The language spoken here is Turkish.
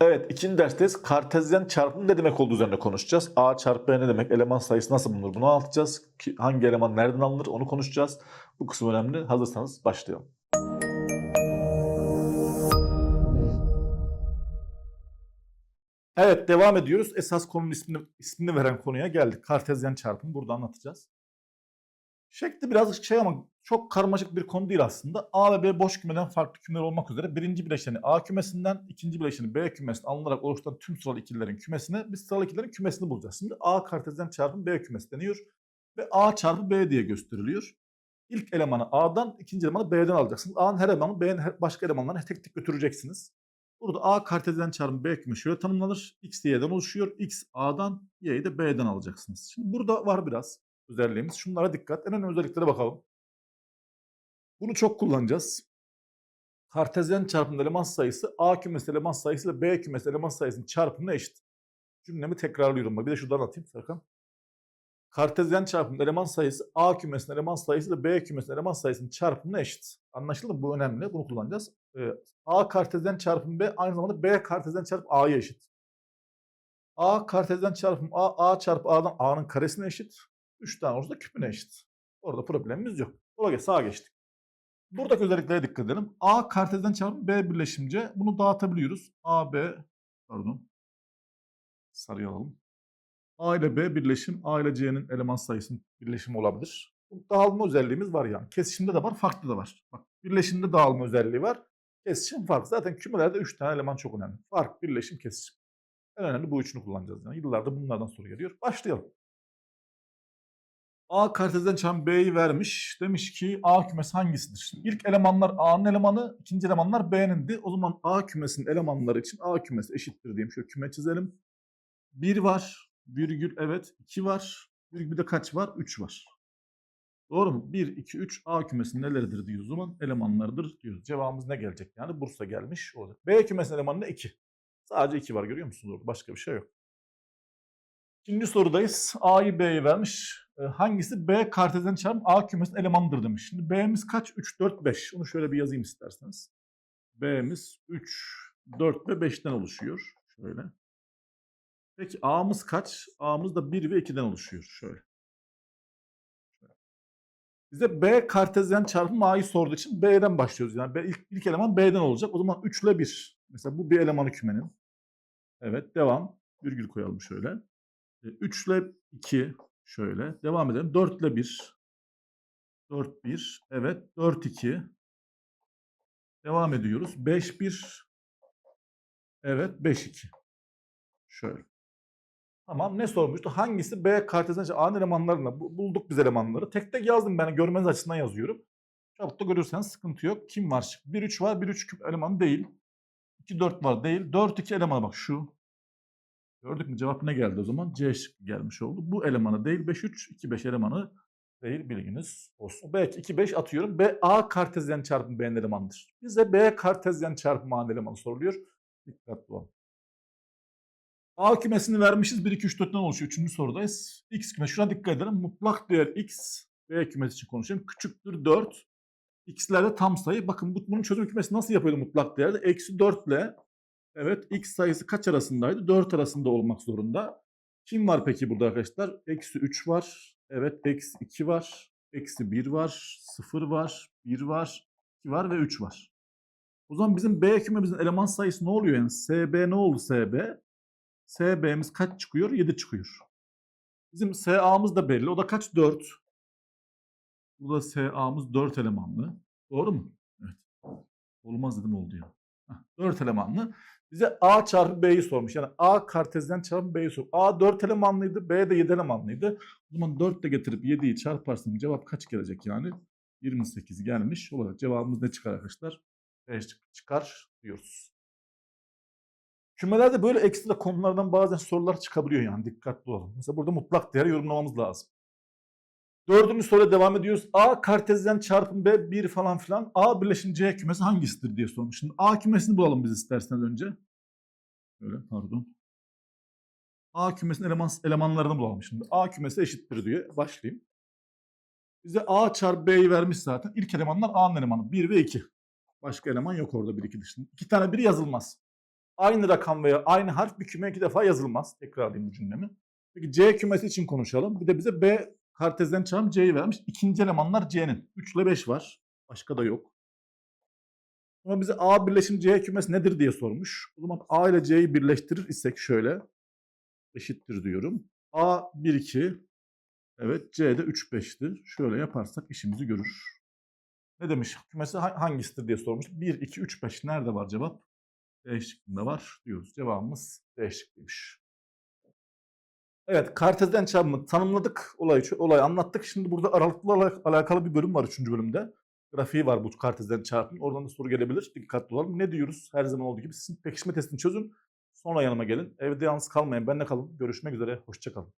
Evet ikinci dersteyiz. Kartezyen çarpım ne demek olduğu üzerine konuşacağız. A çarpı B ne demek? Eleman sayısı nasıl bulunur? Bunu anlatacağız. Hangi eleman nereden alınır? Onu konuşacağız. Bu kısım önemli. Hazırsanız başlayalım. Evet devam ediyoruz. Esas konunun ismini, ismini veren konuya geldik. Kartezyen çarpım burada anlatacağız. Şekli biraz şey ama çok karmaşık bir konu değil aslında. A ve B boş kümeden farklı kümeler olmak üzere birinci bileşeni A kümesinden, ikinci bileşeni B kümesinden alınarak oluşturan tüm sıralı ikililerin kümesini, biz sıralı ikililerin kümesini bulacağız. Şimdi A kartezyen çarpım B kümesi deniyor ve A çarpı B diye gösteriliyor. İlk elemanı A'dan, ikinci elemanı B'den alacaksınız. A'nın her elemanı B'nin başka elemanlarına tek tek götüreceksiniz. Burada A kartezyen çarpım B kümesi şöyle tanımlanır. X Y'den oluşuyor. X A'dan, Y'yi de B'den alacaksınız. Şimdi burada var biraz özelliğimiz. Şunlara dikkat. En önemli özelliklere bakalım. Bunu çok kullanacağız. Kartezyen çarpımında eleman sayısı A kümesi eleman sayısı ile B kümesi eleman sayısının çarpımına eşit. Cümlemi tekrarlıyorum. Bir de şuradan atayım Serkan. Kartezyen çarpımında eleman sayısı A kümesinin eleman sayısı ile B kümesinin eleman sayısının çarpımına eşit. Anlaşıldı mı? Bu önemli. Bunu kullanacağız. Ee, A kartezyen çarpım B aynı zamanda B kartezyen çarpım A'ya eşit. A kartezyen çarpım A, A çarpı A'dan A'nın karesine eşit. 3 tane olursa küpüne eşit. Orada problemimiz yok. Geç, sağa geçtik. Buradaki özelliklere dikkat edelim. A kartezyen çarpım B birleşimce bunu dağıtabiliyoruz. A, B, pardon. Sarıyı alalım. A ile B birleşim, A ile C'nin eleman sayısının birleşimi olabilir. Dağılma özelliğimiz var yani. Kesişimde de var, farklı da var. Bak birleşimde dağılma özelliği var. Kesişim farklı. Zaten kümelerde 3 tane eleman çok önemli. Fark, birleşim, kesişim. En önemli bu üçünü kullanacağız. Yani yıllarda bunlardan soru geliyor. Başlayalım. A kartezyen çarpım B'yi vermiş. Demiş ki A kümesi hangisidir? Şimdi ilk elemanlar A'nın elemanı, ikinci elemanlar B'nindi. O zaman A kümesinin elemanları için A kümesi eşittir diyeyim. Şöyle küme çizelim. 1 var, virgül evet 2 var. Virgül bir de kaç var? 3 var. Doğru mu? 1, 2, 3 A kümesinin neleridir diyoruz o zaman? Elemanlarıdır diyoruz. Cevabımız ne gelecek yani? Bursa gelmiş olacak. B kümesinin elemanı da 2. Sadece 2 var görüyor musunuz? Başka bir şey yok. İkinci sorudayız. A'yı B'ye vermiş. E, hangisi B kartezyen çarpım A kümesinin elemanıdır demiş. Şimdi B'miz kaç? 3, 4, 5. Onu şöyle bir yazayım isterseniz. B'miz 3, 4 ve 5'ten oluşuyor. Şöyle. Peki A'mız kaç? A'mız da 1 ve 2'den oluşuyor. Şöyle. Bize B kartezyen çarpım A'yı sorduğu için B'den başlıyoruz. Yani B, ilk, ilk eleman B'den olacak. O zaman 3 ile 1. Mesela bu bir elemanı kümenin. Evet devam. Virgül koyalım şöyle. 3 ile 2 şöyle. Devam edelim. 4 ile 1. 4 1. Evet. 4 2. Devam ediyoruz. 5 1. Evet. 5 2. Şöyle. Tamam ne sormuştu? Hangisi B kartezyen A'nın elemanlarına? Bu- Bulduk biz elemanları. Tek tek yazdım ben. Görmeniz açısından yazıyorum. Çabuk da görürseniz sıkıntı yok. Kim var? şık? 1 3 var. 1 3 küp elemanı değil. 2 4 var değil. 4 2 elemanı bak şu. Gördük mü cevap ne geldi o zaman? C şıkkı gelmiş oldu. Bu elemanı değil 5 3 2 5 elemanı değil bilginiz olsun. Belki 2 5 atıyorum. B A kartezyen çarpım B'nin elemanıdır. Bize B kartezyen çarpım A'nın elemanı soruluyor. Dikkatli olun. A kümesini vermişiz. 1 2 3 4'ten oluşuyor. Üçüncü sorudayız. X kümesi. Şuna dikkat edelim. Mutlak değer X B kümesi için konuşuyorum. Küçüktür 4. X'ler de tam sayı. Bakın bu- bunun çözüm kümesi nasıl yapıyordu mutlak değerde? Eksi 4 ile Evet x sayısı kaç arasındaydı? 4 arasında olmak zorunda. Kim var peki burada arkadaşlar? Eksi 3 var. Evet eksi 2 var. Eksi 1 var. 0 var. 1 var. 2 var ve 3 var. O zaman bizim B kümemizin eleman sayısı ne oluyor yani? SB ne oldu SB? SB'miz kaç çıkıyor? 7 çıkıyor. Bizim SA'mız da belli. O da kaç? 4. Burada SA'mız 4 elemanlı. Doğru mu? Evet. Olmaz dedim oldu ya. Heh, 4 elemanlı. Bize A çarpı B'yi sormuş. Yani A kartezyen çarpı B'yi sor. A 4 elemanlıydı, B de 7 elemanlıydı. O zaman 4 de getirip 7'yi çarparsam cevap kaç gelecek yani? 28 gelmiş olacak. Cevabımız ne çıkar arkadaşlar? 5 çıkar diyoruz. Kümelerde böyle ekstra konulardan bazen sorular çıkabiliyor yani dikkatli olun. Mesela burada mutlak değer yorumlamamız lazım. Dördüncü soruya devam ediyoruz. A kartezyen çarpım B 1 falan filan. A birleşim C kümesi hangisidir diye sormuş. Şimdi A kümesini bulalım biz isterseniz önce. Böyle pardon. A kümesinin eleman, elemanlarını bulalım şimdi. A kümesi eşittir diyor. Başlayayım. Bize A çarpı B'yi vermiş zaten. İlk elemanlar A'nın elemanı. 1 ve 2. Başka eleman yok orada 1 2 dışında. İki tane biri yazılmaz. Aynı rakam veya aynı harf bir küme iki defa yazılmaz. Tekrarlayayım bu cümlemi. Peki C kümesi için konuşalım. Bir de bize B kartezyen çarpım C'yi vermiş. İkinci elemanlar C'nin. 3 ile 5 var. Başka da yok. Ama bize A birleşim C kümesi nedir diye sormuş. O zaman A ile C'yi birleştirir isek şöyle. Eşittir diyorum. A 1 2. Evet C de 3 5'tir. Şöyle yaparsak işimizi görür. Ne demiş? Kümesi ha- hangisidir diye sormuş. 1 2 3 5 nerede var cevap? D şıkkında var diyoruz. Cevabımız D şıkkıymış. Evet, kartezyen çarpımı tanımladık. Olayı, olayı anlattık. Şimdi burada aralıklı ala- alakalı bir bölüm var 3. bölümde. Grafiği var bu kartezyen çarpımın. Oradan da soru gelebilir. Dikkatli olalım. Ne diyoruz? Her zaman olduğu gibi sizin pekişme testini çözün. Sonra yanıma gelin. Evde yalnız kalmayın. Benle kalın. Görüşmek üzere. Hoşçakalın.